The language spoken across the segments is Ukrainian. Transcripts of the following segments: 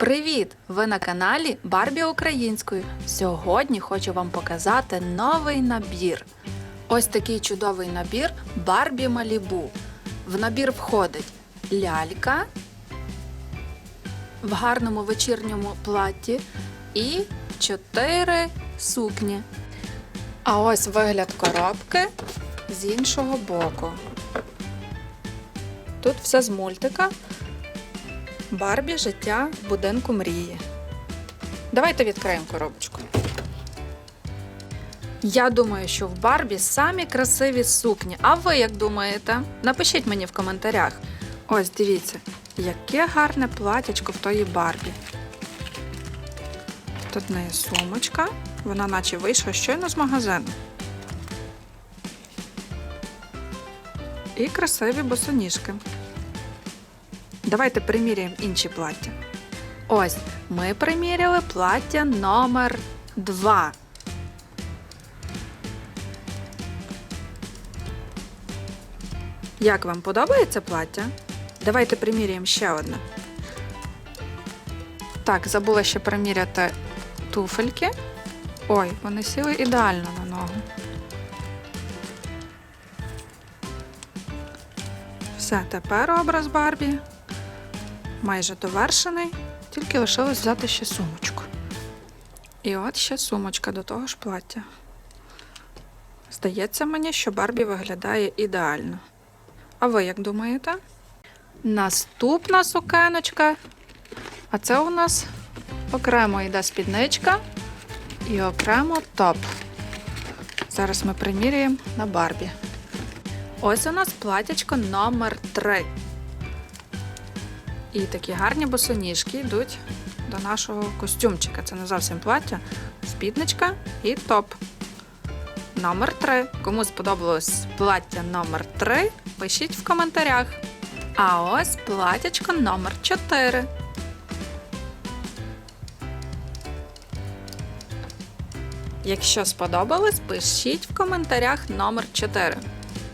Привіт! Ви на каналі Барбі Українською. Сьогодні хочу вам показати новий набір. Ось такий чудовий набір Барбі Малібу. В набір входить лялька в гарному вечірньому платі і чотири сукні. А ось вигляд коробки з іншого боку. Тут все з мультика. Барбі життя в будинку мрії. Давайте відкриємо коробочку. Я думаю, що в Барбі самі красиві сукні. А ви як думаєте? Напишіть мені в коментарях. Ось дивіться, яке гарне платячко в тої Барбі. Тут в неї сумочка. Вона наче вийшла щойно з магазину. І красиві босоніжки. Давайте приміряємо інші плаття. Ось, ми приміряли плаття номер 2. Як вам подобається плаття? Давайте приміряємо ще одне. Так, забула ще приміряти туфельки. Ой, вони сіли ідеально на ногу. Все, тепер образ Барбі майже довершений, тільки лишилось взяти ще сумочку. І от ще сумочка до того ж плаття. Здається мені, що Барбі виглядає ідеально. А ви як думаєте? Наступна сукеночка. А це у нас окремо йде спідничка і окремо топ. Зараз ми приміряємо на Барбі. Ось у нас платячко номер 3. І такі гарні босоніжки йдуть до нашого костюмчика. Це не зовсім плаття, спідничка і топ. Номер 3. Кому сподобалось плаття номер 3, пишіть в коментарях. А ось платячко номер 4. Якщо сподобалось, пишіть в коментарях номер 4.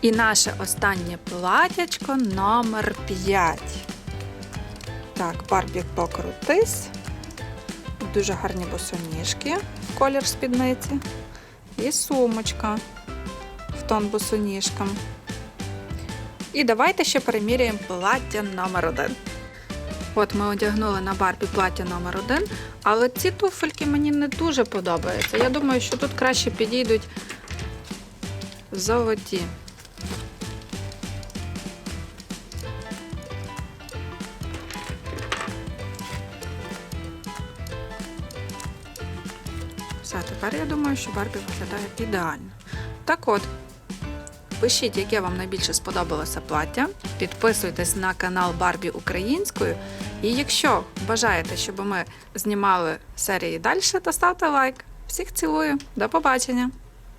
І наше останнє платячко номер 5. Так, Барбі покрутись. Дуже гарні босоніжки в колір спідниці. І сумочка в тон босоніжкам. І давайте ще переміряємо плаття номер 1. От ми одягнули на Барбі плаття номер 1, але ці туфельки мені не дуже подобаються. Я думаю, що тут краще підійдуть золоті. Все, тепер я думаю, що Барбі виглядає ідеально. Так от, пишіть, яке вам найбільше сподобалося плаття. Підписуйтесь на канал Барбі Українською. І якщо бажаєте, щоб ми знімали серії далі, то ставте лайк. Всіх цілую, до побачення!